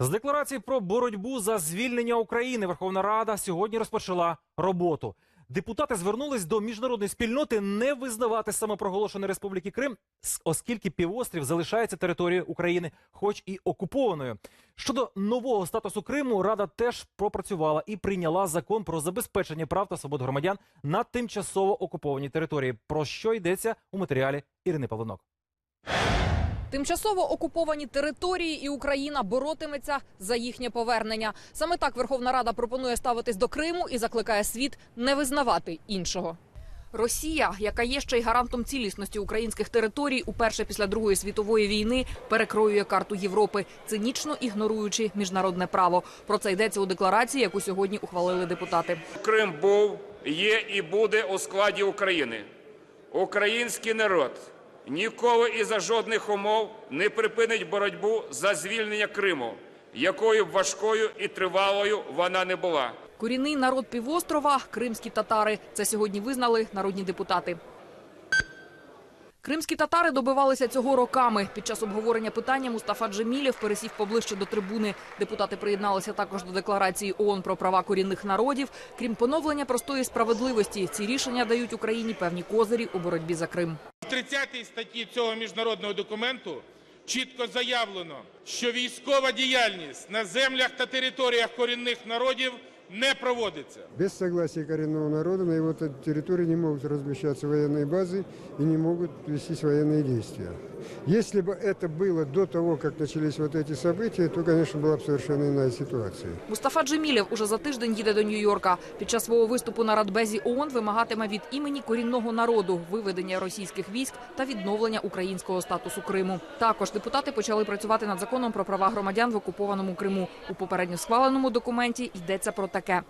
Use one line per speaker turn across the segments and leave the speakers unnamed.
З декларації про боротьбу за звільнення України Верховна Рада сьогодні розпочала роботу. Депутати звернулись до міжнародної спільноти не визнавати самопроголошеної Республіки Крим, оскільки півострів залишається територією України, хоч і окупованою. Щодо нового статусу Криму, Рада теж пропрацювала і прийняла закон про забезпечення прав та свобод громадян на тимчасово окупованій території. Про що йдеться у матеріалі Ірини Павленок.
Тимчасово окуповані території і Україна боротиметься за їхнє повернення. Саме так Верховна Рада пропонує ставитись до Криму і закликає світ не визнавати іншого. Росія, яка є ще й гарантом цілісності українських територій, уперше після Другої світової війни перекроює карту Європи, цинічно ігноруючи міжнародне право. Про це йдеться у декларації, яку сьогодні ухвалили депутати.
Крим був, є і буде у складі України. Український народ ніколи і за жодних умов не припинить боротьбу за звільнення Криму, якою б важкою і тривалою вона не була.
Корінний народ півострова кримські татари. Це сьогодні визнали народні депутати. Кримські татари добивалися цього роками. Під час обговорення питання Мустафа Джемілєв пересів поближче до трибуни. Депутати приєдналися також до декларації ООН про права корінних народів. Крім поновлення простої справедливості, ці рішення дають Україні певні козирі у боротьбі за Крим.
В 30 статті цього міжнародного документу чітко заявлено, що військова діяльність на землях та територіях корінних народів не проводиться.
Без согласия коренного народа на его те- территории не могут размещаться военные базы и не могут вестись военные действия. Если бы это было до того, как начались вот эти события, то, конечно, была бы совершенно иная ситуация.
Мустафа Джемілєв уже за тиждень їде до Нью-Йорка. Під час свого виступу на Радбезі ООН вимагатиме від імені корінного народу виведення російських військ та відновлення українського статусу Криму. Також депутати почали працювати над законом про права громадян в окупованому Криму. У попередньо схваленому документі йдеться про таке.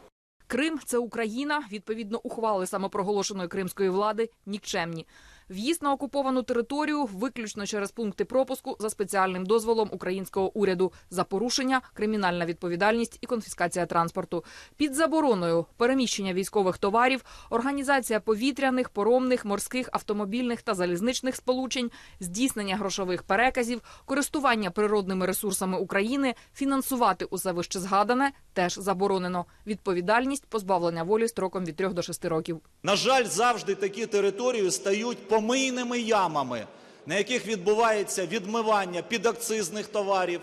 Крим це Україна. Відповідно, ухвали самопроголошеної кримської влади нікчемні. В'їзд на окуповану територію виключно через пункти пропуску за спеціальним дозволом українського уряду за порушення, кримінальна відповідальність і конфіскація транспорту. Під забороною переміщення військових товарів, організація повітряних, поромних, морських, автомобільних та залізничних сполучень, здійснення грошових переказів, користування природними ресурсами України, фінансувати усе вище згадане теж заборонено. Відповідальність позбавлення волі строком від 3 до 6 років.
На жаль, завжди такі території стають помийними ямами, на яких відбувається відмивання підакцизних товарів,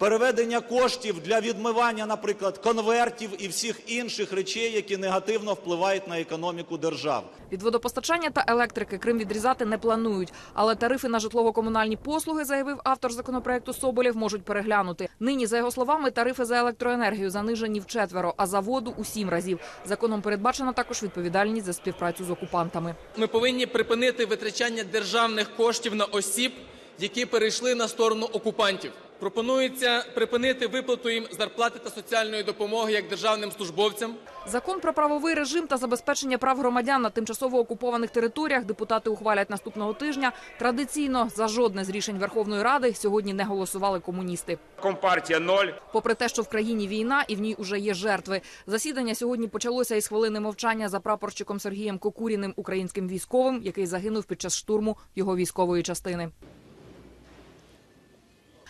переведення коштів для відмивання, наприклад, конвертів і всіх інших речей, які негативно впливають на економіку держав.
Від водопостачання та електрики Крим відрізати не планують, але тарифи на житлово-комунальні послуги, заявив автор законопроекту Соболєв, можуть переглянути. Нині, за його словами, тарифи за електроенергію занижені вчетверо, а за воду у сім разів. Законом передбачена також відповідальність за співпрацю з окупантами.
Ми повинні припинити витрачання державних коштів на осіб, які перейшли на сторону окупантів. Пропонується припинити виплату їм зарплати та соціальної допомоги як державним службовцям.
Закон про правовий режим та забезпечення прав громадян на тимчасово окупованих територіях депутати ухвалять наступного тижня. Традиційно за жодне з рішень Верховної Ради сьогодні не голосували комуністи.
Компартія ноль.
Попри те, що в країні війна і в ній уже є жертви, засідання сьогодні почалося із хвилини мовчання за прапорщиком Сергієм Кокуріним, українським військовим, який загинув під час штурму його військової частини.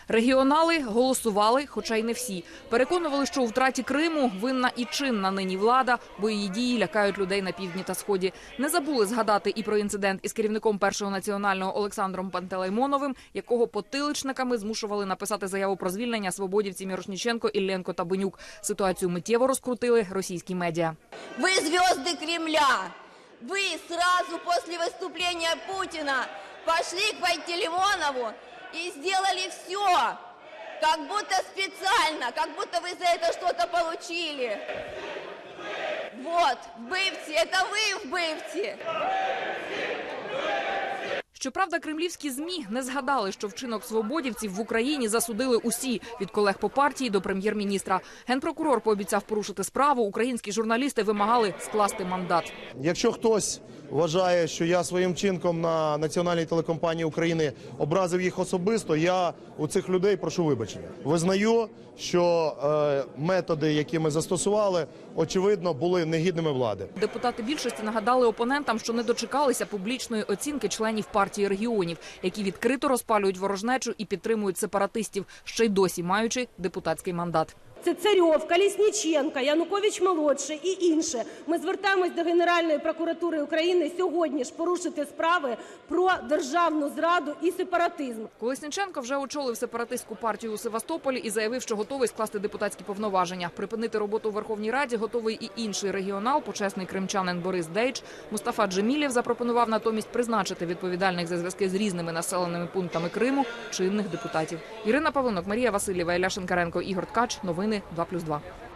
Регіонали голосували, хоча й не всі. Переконували, що у втраті Криму винна і чинна нині влада, бо її дії лякають людей на півдні та сході. Не забули згадати і про інцидент із керівником першого національного Олександром Пантелеймоновим, якого потиличниками змушували написати заяву про звільнення свободівці Мірошніченко, Ілленко та Бенюк. Ситуацію миттєво розкрутили російські медіа.
Вы звезды Кремля. Вы сразу после выступления Путина пошли к Пантелеймонову и сделали все, как будто специально, как будто вы за это что-то получили. Вот, вбивці, это вы вбивці.
Щоправда, кремлівські змі не згадали, що вчинок свободівців в Україні засудили усі від колег по партії до прем'єр-міністра. Генпрокурор пообіцяв порушити справу. Українські журналісти вимагали скласти мандат.
Якщо хтось вважає, що я своїм чинком на національній телекомпанії України образив їх особисто, я у цих людей прошу вибачення. Визнаю, що е, методи, які ми застосували, очевидно, були негідними влади.
Депутати більшості нагадали опонентам, що не дочекалися публічної оцінки членів партії. Партії регіонів, які відкрито розпалюють ворожнечу і підтримують сепаратистів, ще й досі маючи депутатський мандат.
Це Царьов, Колісніченка, Янукович молодший і інше. Ми звертаємось до Генеральної прокуратури України сьогодні ж порушити справи про державну зраду і сепаратизм.
Колесніченко вже очолив сепаратистську партію у Севастополі і заявив, що готовий скласти депутатські повноваження. Припинити роботу у Верховній Раді готовий і інший регіонал, почесний кримчанин Борис Дейч. Мустафа Джемілєв запропонував натомість призначити відповідальних за зв'язки з різними населеними пунктами Криму чинних депутатів. Ірина Павлинок, Марія Васильєва, Ілля Шинкаренко, Ігор Ткач. Новини 2+,2.